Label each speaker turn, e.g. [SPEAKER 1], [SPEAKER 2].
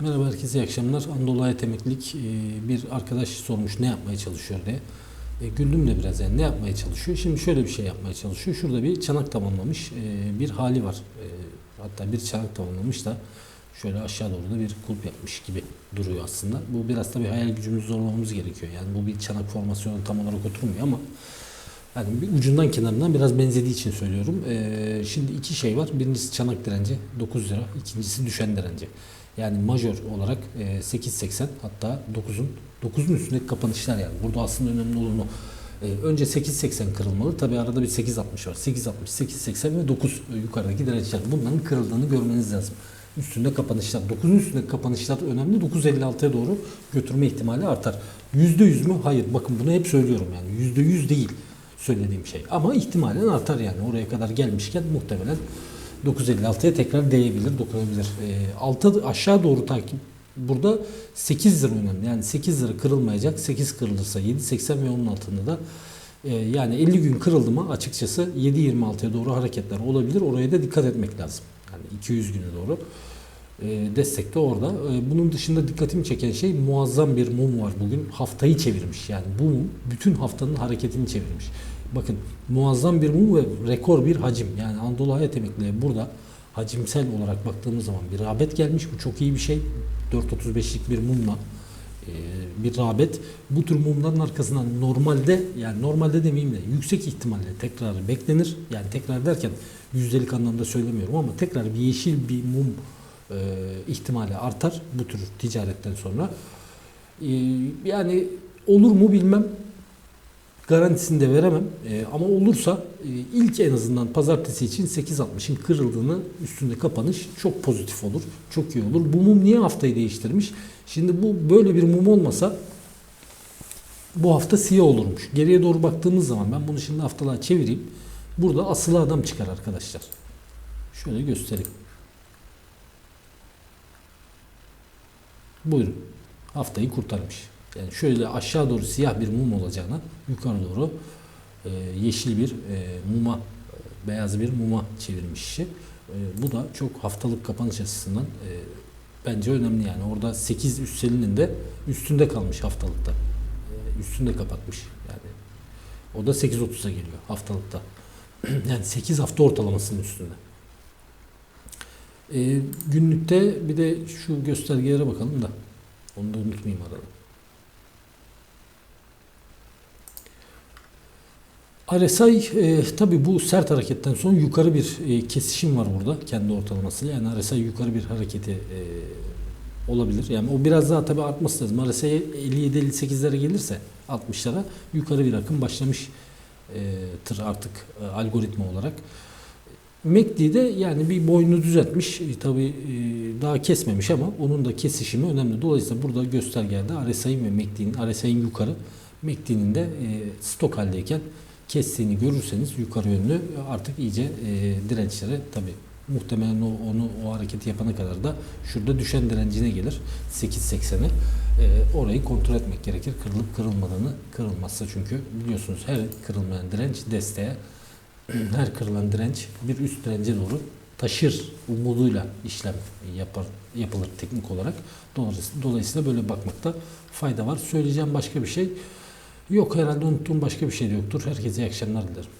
[SPEAKER 1] Merhaba herkese iyi akşamlar. Anadolu Hayat Emeklilik e, bir arkadaş sormuş ne yapmaya çalışıyor diye. E, güldüm de biraz yani ne yapmaya çalışıyor. Şimdi şöyle bir şey yapmaya çalışıyor. Şurada bir çanak tamamlamış e, bir hali var. E, hatta bir çanak tamamlamış da şöyle aşağı doğru da bir kulp yapmış gibi duruyor aslında. Bu biraz tabii hayal gücümüzü zorlamamız gerekiyor. Yani bu bir çanak formasyonu tam olarak oturmuyor ama yani bir ucundan kenarından biraz benzediği için söylüyorum. Ee, şimdi iki şey var. Birincisi çanak direnci 9 lira. İkincisi düşen direnci. Yani majör olarak e, 8.80 hatta 9'un 9'un üstündeki kapanışlar yani. Burada aslında önemli olan o. Ee, önce 8.80 kırılmalı. Tabi arada bir 8.60 var. 8.60, 8.80 ve 9 yukarıdaki dirençler. Bunların kırıldığını görmeniz lazım. Üstünde kapanışlar. 9'un üstündeki kapanışlar önemli. 9.56'ya doğru götürme ihtimali artar. %100 mü? Hayır. Bakın bunu hep söylüyorum yani. %100 değil söylediğim şey. Ama ihtimalen artar yani. Oraya kadar gelmişken muhtemelen 9.56'ya tekrar değebilir, dokunabilir. E, alta aşağı doğru takip burada 8 lira önemli. Yani 8 lira kırılmayacak. 8 kırılırsa 7.80 ve onun altında da e, yani 50 gün kırıldı mı açıkçası 7.26'ya doğru hareketler olabilir. Oraya da dikkat etmek lazım. Yani 200 güne doğru. E, destek de orada. E, bunun dışında dikkatimi çeken şey muazzam bir mum var bugün. Haftayı çevirmiş. Yani bu mum bütün haftanın hareketini çevirmiş. Bakın muazzam bir mum ve rekor bir hacim. Yani Anadolu Hayat Emekli'ye burada hacimsel olarak baktığımız zaman bir rağbet gelmiş. Bu çok iyi bir şey. 4.35'lik bir mumla e, bir rağbet. Bu tür mumların arkasından normalde yani normalde demeyeyim de yüksek ihtimalle tekrarı beklenir. Yani tekrar derken yüzdelik anlamda söylemiyorum ama tekrar bir yeşil bir mum e, ihtimali artar bu tür ticaretten sonra. E, yani olur mu bilmem. Garantisini de veremem. E, ama olursa e, ilk en azından pazartesi için 8.60'ın kırıldığını üstünde kapanış çok pozitif olur. Çok iyi olur. Bu mum niye haftayı değiştirmiş? Şimdi bu böyle bir mum olmasa bu hafta siyah olurmuş. Geriye doğru baktığımız zaman ben bunu şimdi haftalığa çevireyim. Burada asılı adam çıkar arkadaşlar. Şöyle göstereyim. Buyurun. Haftayı kurtarmış. Yani şöyle aşağı doğru siyah bir mum olacağına yukarı doğru e, yeşil bir e, muma, beyaz bir muma çevirmiş işi. E, bu da çok haftalık kapanış açısından e, bence önemli yani. Orada 8 üstelinin de üstünde kalmış haftalıkta. E, üstünde kapatmış yani. O da 8.30'a geliyor haftalıkta. yani 8 hafta ortalamasının üstünde. E, günlükte bir de şu göstergelere bakalım da onu da unutmayayım arada. RSI e, tabi bu sert hareketten sonra yukarı bir e, kesişim var burada kendi ortalamasıyla. Yani RSI yukarı bir hareketi e, olabilir. Yani o biraz daha tabi artması lazım. RSI 57-58'lere gelirse 60'lara yukarı bir akım başlamış e, tır artık e, algoritma olarak. MACD'de yani bir boyunu düzeltmiş. E, tabi e, daha kesmemiş ama onun da kesişimi önemli. Dolayısıyla burada göstergelde RSI'nin ve MACD'nin RSI'nin yukarı MACD'nin de stok haldeyken kestiğini görürseniz yukarı yönlü artık iyice e, dirençlere tabi muhtemelen o, onu o hareketi yapana kadar da şurada düşen direncine gelir 8.80'e e, orayı kontrol etmek gerekir kırılıp kırılmadığını kırılmazsa çünkü biliyorsunuz her kırılmayan direnç desteğe her kırılan direnç bir üst dirence doğru taşır umuduyla işlem yapar, yapılır teknik olarak. Dolayısıyla, dolayısıyla böyle bakmakta fayda var. Söyleyeceğim başka bir şey Yok herhalde unuttuğum başka bir şey de yoktur. Herkese iyi akşamlar dilerim.